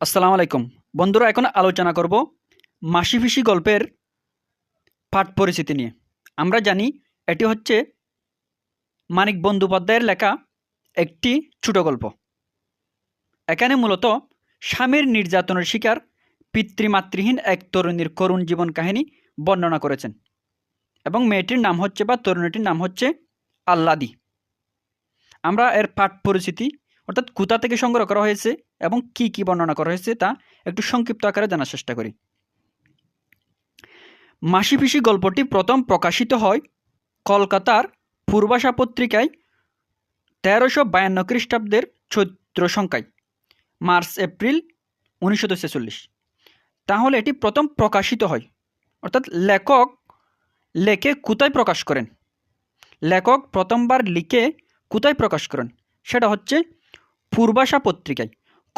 আসসালামু আলাইকুম। বন্ধুরা, এখন আলোচনা করব মাসি ফিসি গল্পের পাঠ পরিচিতি নিয়ে। আমরা জানি এটি হচ্ছে মানিক বন্দ্যোপাধ্যায়ের লেখা একটি ছোট গল্প। এখানে মূলত স্বামীর নির্যাতনের শিকার পিতৃমাতৃহীন এক তরুণীর করুণ জীবন কাহিনী বর্ণনা করেছেন এবং মেয়েটির নাম হচ্ছে বা তরুণীটির নাম হচ্ছে আল্লাদি আমরা এর পাঠ পরিচিতি অর্থাৎ কোথা থেকে সংগ্রহ করা হয়েছে এবং কি কি বর্ণনা করা হয়েছে তা একটু সংক্ষিপ্ত আকারে জানার চেষ্টা করি। মাসি পিসি গল্পটি প্রথম প্রকাশিত হয় কলকাতার পূর্বাশা পত্রিকায় তেরোশো বায়ান্ন খ্রিস্টাব্দের চৈত্র সংখ্যায়, মার্চ, এপ্রিল উনিশশো ছেচল্লিশ। তাহলে এটি প্রথম প্রকাশিত হয়। অর্থাৎ লেখক লেখে কোথায় প্রকাশ করেন? লেখক প্রথমবার লিখে কোথায় প্রকাশ করেন? সেটা হচ্ছে পূর্বাশা পত্রিকায়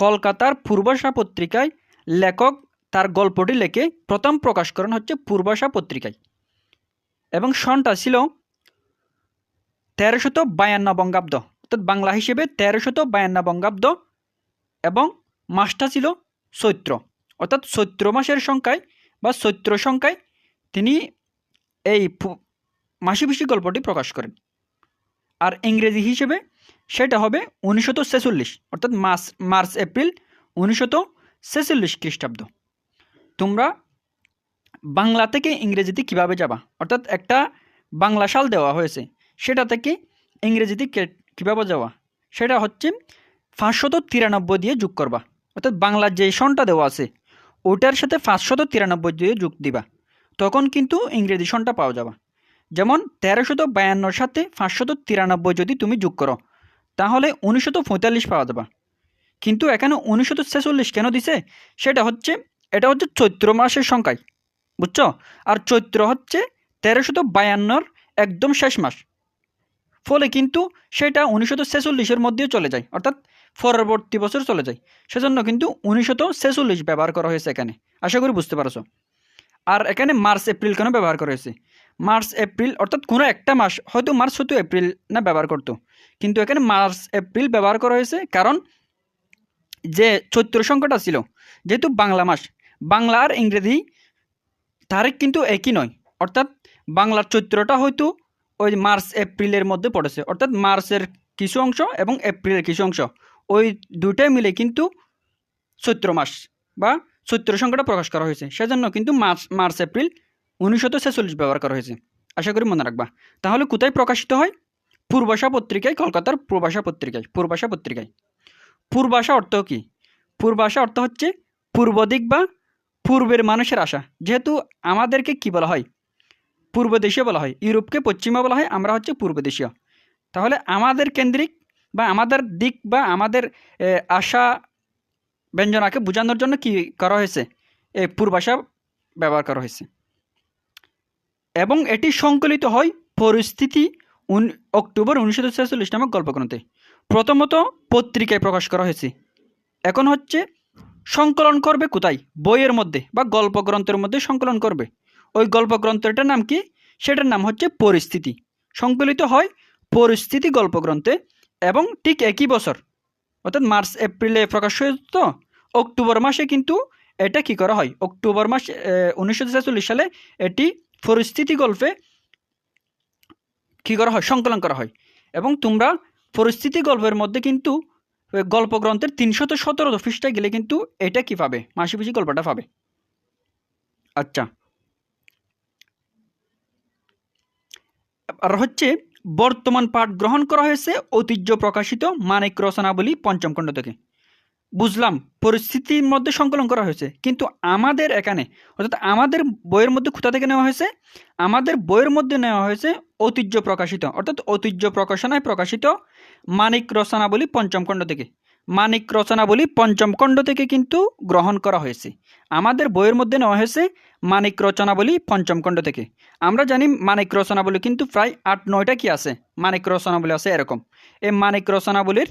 কলকাতার পূর্বাশা পত্রিকায় লেখক তার গল্পটি লেখে প্রথম প্রকাশ করেন হচ্ছে পূর্বাশা পত্রিকায়। এবং সনটা ছিল তেরোশত বায়ান্ন বঙ্গাব্দ। অর্থাৎ বাংলা হিসেবে তেরোশত বায়ান্ন বঙ্গাব্দ এবং মাসটা ছিল চৈত্র। অর্থাৎ চৈত্র মাসের সংখ্যায় বা চৈত্র সংখ্যায় তিনি এই মাসিপিসি গল্পটি প্রকাশ করেন। আর ইংরেজি হিসেবে সেটা হবে উনিশশত ছেচল্লিশ, অর্থাৎ মার্চ মার্চ, এপ্রিল উনিশশত ছেচল্লিশ খ্রিস্টাব্দ। তোমরা বাংলা থেকে ইংরেজিতে কীভাবে যাবা? অর্থাৎ একটা বাংলা সাল দেওয়া হয়েছে, সেটা থেকে ইংরেজিতে কীভাবে যাওয়া সেটা হচ্ছে পাঁচশত তিরানব্বই দিয়ে যোগ করবা। অর্থাৎ বাংলার যে সনটা দেওয়া আছে, ওটার সাথে পাঁচশত তিরানব্বই দিয়ে যোগ দিবা। তখন কিন্তু ইংরেজি সনটা পাওয়া যাবা। যেমন তেরোশত বায়ান্নর সাথে পাঁচশত তিরানব্বই যদি তুমি যোগ করো তাহলে উনিশশত পঁয়তাল্লিশ পাওয়া যাবে। কিন্তু এখানে উনিশশত ছেচল্লিশ কেন দিছে? সেটা হচ্ছে, এটা হচ্ছে চৈত্র মাসের সংখ্যায় বুঝছ? আর চৈত্র হচ্ছে তেরোশত বায়ান্নর একদম শেষ মাস। ফলে কিন্তু সেটা উনিশশত ছেচল্লিশের মধ্যেও চলে যায়, অর্থাৎ পরবর্তী বছর চলে যায়। সেজন্য কিন্তু উনিশশত ছেচল্লিশ ব্যবহার করা হয়েছে এখানে। আশা করি বুঝতে পারছ। আর এখানে মার্চ, এপ্রিল কেন ব্যবহার করা হয়েছে? মার্চ, এপ্রিল, অর্থাৎ কোনো একটা মাস, হয়তো মার্চ হয়তো এপ্রিল না ব্যবহার করতো। কিন্তু এখানে মার্চ, এপ্রিল ব্যবহার করা হয়েছে কারণ যে চৈত্র সংখ্যাটা ছিল, যেহেতু বাংলা মাস, বাংলা আর ইংরেজি তারিখ কিন্তু একই নয়। অর্থাৎ বাংলার চৈত্রটা হয়তো ওই মার্চ, এপ্রিলের মধ্যে পড়েছে। অর্থাৎ মার্চের কিছু অংশ এবং এপ্রিলের কিছু অংশ, ওই দুটাই মিলে কিন্তু চৈত্র মাস বা চৈত্র সংখ্যাটা প্রকাশ করা হয়েছে। সেজন্য কিন্তু মার্চ মার্চ, এপ্রিল উনিশশত ছেচল্লিশ ব্যবহার করা হয়েছে। আশা করি মনে রাখবা। তাহলে কোথায় প্রকাশিত হয়? পূর্বাশা পত্রিকায়, কলকাতার পূর্বাশা পত্রিকায় পূর্বাশা পত্রিকায়। পূর্বাশা অর্থ কী? পূর্বাশা অর্থ হচ্ছে পূর্ব দিক বা পূর্বের মানুষের আশা। যেহেতু আমাদেরকে কি বলা হয়? পূর্ব দেশীয় বলা হয়। ইউরোপকে পশ্চিমা বলা হয়, আমরা হচ্ছে পূর্ব দেশীয়। তাহলে আমাদের কেন্দ্রিক বা আমাদের দিক বা আমাদের আশা ব্যঞ্জনাকে বোঝানোর জন্য কি করা হয়েছে? এই পূর্বাশা ব্যবহার করা হয়েছে। এবং এটি সংকলিত হয় পরিস্থিতি উন অক্টোবর উনিশশো ছেচল্লিশ নামক গল্পগ্রন্থে। প্রথমত পত্রিকায় প্রকাশ করা হয়েছে। এখন হচ্ছে সংকলন করবে কোথায়? বইয়ের মধ্যে বা গল্পগ্রন্থের মধ্যে সংকলন করবে। ওই গল্পগ্রন্থটার নাম কি? সেটার নাম হচ্ছে পরিস্থিতি। সংকলিত হয় পরিস্থিতি গল্পগ্রন্থে এবং ঠিক একই বছর। অর্থাৎ মার্চ, এপ্রিলে প্রকাশ হয়েছে তো? অক্টোবর মাসে কিন্তু এটা কি করা হয়? অক্টোবর মাস উনিশশো ছেচল্লিশ সালে এটি পরিস্থিতি গল্পে কি করা হয়? সংকলন করা হয়। এবং তোমরা পরিস্থিতি গল্পের মধ্যে কিন্তু ওই গল্পগ্রন্থের তিনশত সতেরো পৃষ্ঠায় গেলে কিন্তু এটা কি পাবে? মাসি পিসি গল্পটা পাবে। আচ্ছা। আর হচ্ছে, বর্তমান পাঠ গ্রহণ করা হয়েছে ঐতিহ্য প্রকাশিত মানিক রচনাবলী পঞ্চম খণ্ড থেকে। বুঝলাম, পরিস্থিতির মধ্যে সংকলন করা হয়েছে। কিন্তু আমাদের এখানে, অর্থাৎ আমাদের বইয়ের মধ্যে কোথা থেকে নেওয়া হয়েছে, আমাদের বইয়ের মধ্যে নেওয়া হয়েছে ঐতিহ্য প্রকাশিত, অর্থাৎ ঐতিহ্য প্রকাশনায় প্রকাশিত মানিক রচনাবলী পঞ্চম খণ্ড থেকে। মানিক রচনাবলী পঞ্চম খণ্ড থেকে কিন্তু গ্রহণ করা হয়েছে। আমাদের বইয়ের মধ্যে নেওয়া হয়েছে মানিক রচনাবলী পঞ্চম খণ্ড থেকে। আমরা জানি মানিক রচনাবলী কিন্তু প্রায় আট নয়টা কি আছে? মানিক রচনাবলী আছে এরকম। এই মানিক রচনাবলীর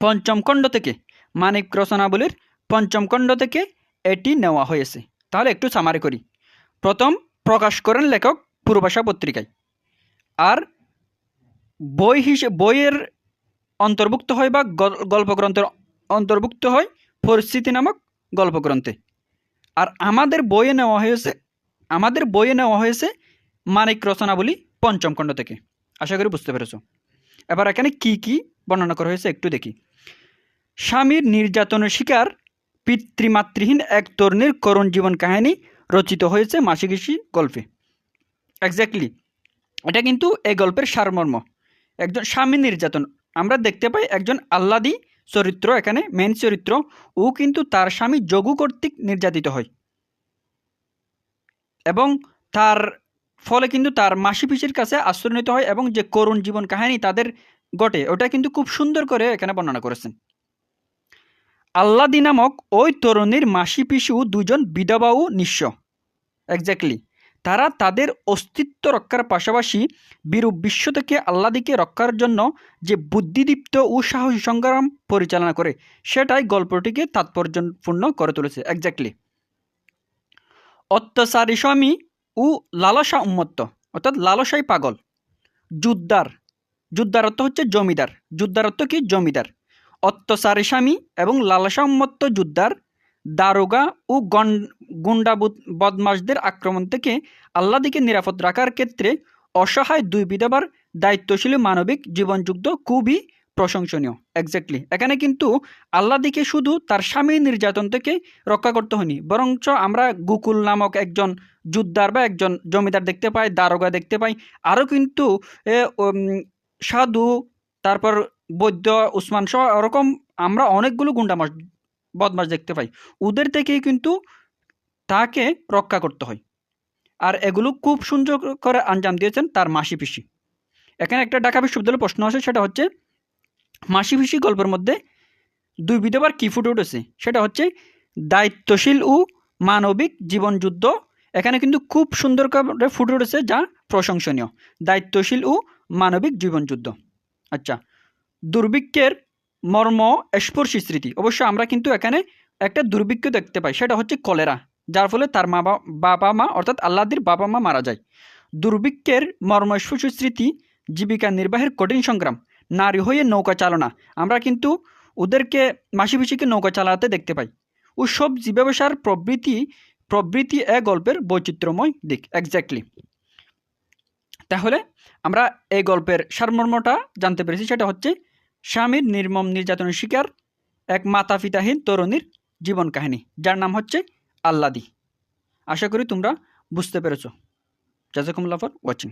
পঞ্চম খণ্ড থেকে, মানিক রচনাবলীর পঞ্চম খণ্ড থেকে এটি নেওয়া হয়েছে। তাহলে একটু সামারি করি। প্রথম, প্রকাশ করেন লেখক পূর্বাশা পত্রিকায়। আর বই হিসেবে বইয়ের অন্তর্ভুক্ত হয় বা গল- গল্পগ্রন্থের অন্তর্ভুক্ত হয় পরিস্থিতি নামক গল্পগ্রন্থে। আর আমাদের বইয়ে নেওয়া হয়েছে, আমাদের বইয়ে নেওয়া হয়েছে মানিক রচনাবলী পঞ্চম খণ্ড থেকে। আশা করি বুঝতে পেরেছ। এবার এখানে কি কি বর্ণনা করা হয়েছে একটু দেখি। স্বামীর নির্যাতনের শিকার পিতৃমাতৃহীন এক তরুণীর করুণ জীবন কাহিনী রচিত হয়েছে মাসিকিসি গল্পে। এক্স্যাক্টলি এটা কিন্তু এই গল্পের সারমর্ম। একজন স্বামী নির্যাতন। আমরা দেখতে পাই একজন আহ্লাদি চরিত্র, এখানে মেন চরিত্র, ও কিন্তু তার স্বামী যোগু কর্তৃক নির্যাতিত হয়। এবং তার ফলে কিন্তু তার মাসি পিসির কাছে আশ্রয় নিতে হয় এবং যে করুণ জীবন কাহিনী তাদের ঘটে, ওটা কিন্তু খুব সুন্দর করে এখানে বর্ণনা করেছেন। আল্লাদি নামক ওই তরুণীর মাসি পিসু দুজন বিধবা ও নিঃস্ব। এক্স্যাক্টলি তারা তাদের অস্তিত্ব রক্ষার পাশাপাশি বিরূপ বিশ্ব থেকে আল্লাদিকে রক্ষার জন্য যে বুদ্ধিদীপ্ত ও সাহসী সংগ্রাম পরিচালনা করে, সেটাই গল্পটিকে তাৎপর্যপূর্ণ করে তুলেছে। এক্স্যাক্টলি অত্যাচারী স্বামী ও লালসা উন্মত্ত অর্থাৎ লালসাই পাগল। যুদ্ধার, যুদ্ধারত্ব হচ্ছে জমিদার। যুদ্ধারত্ব কি? জমিদার। অত্যাচারী স্বামী এবং লালসা উন্মত্ত যুদ্ধার দারোগা ও গন গুন্ডা বুদ- বদমাশদের আক্রমণ থেকে আল্লাদিকে নিরাপদ রাখার ক্ষেত্রে অসহায় দুই বিধবার দায়িত্বশীল মানবিক জীবনযুক্ত খুবই প্রশংসনীয়। এক্স্যাক্টলি এখানে কিন্তু আল্লাদিকে শুধু তার স্বামী নির্যাতন থেকে রক্ষা করতে হয়নি, বরঞ্চ আমরা গুকুল নামক একজন যুদ্ধার বা একজন জমিদার দেখতে পাই, দারোগা দেখতে পাই। আরও কিন্তু সাধু তারপর বৈদ্য, উসমান সহ ওরকম আমরা অনেকগুলো গুন্ডামাস, বদমাস দেখতে পাই। ওদের থেকেই কিন্তু তাকে রক্ষা করতে হয়। আর এগুলো খুব সুন্দর করে আঞ্জাম দিয়েছেন তার মাসি পিসি। এখানে একটা ঢাকা বিশ্ববিদ্যালয়ের প্রশ্ন আছে, সেটা হচ্ছে, মাসি পিসি গল্পের মধ্যে দুই বিধবার কী ফুটে উঠেছে? সেটা হচ্ছে, দায়িত্বশীল ও মানবিক জীবনযুদ্ধ এখানে কিন্তু খুব সুন্দর করে ফুটে উঠেছে, যা প্রশংসনীয়। দায়িত্বশীল ও মানবিক জীবনযুদ্ধ আচ্ছা দুর্ভিক্ষের মর্ম স্পর্শী স্মৃতি। অবশ্য আমরা কিন্তু এখানে একটা দুর্ভিক্ষ দেখতে পাই, সেটা হচ্ছে কলেরা, যার ফলে তার মা বাবা মা, অর্থাৎ আল্লাদির বাবা মা মারা যায়। দুর্ভিক্ষের মর্ম মর্মস্পর্শী স্মৃতি জীবিকা নির্বাহের কঠিন সংগ্রাম, নারী হয়ে নৌকা চালনা। আমরা কিন্তু ওদেরকে মাসি পিসিকে নৌকা চালাতে দেখতে পাই। ও সবজি ব্যবসার প্রবৃতি প্রবৃতি এ গল্পের বৈচিত্র্যময় দিক এক্স্যাক্টলি তাহলে আমরা এই গল্পের সারমর্মটা জানতে পেরেছি, সেটা হচ্ছে স্বামীর নির্মম নির্যাতনের শিকার এক মাতা পিতাহীন তরুণীর জীবন কাহিনী, যার নাম হচ্ছে আল্লাদি। আশা করি তোমরা বুঝতে পেরেছ। জাজাকুমুল্লাফর ওয়াচিং।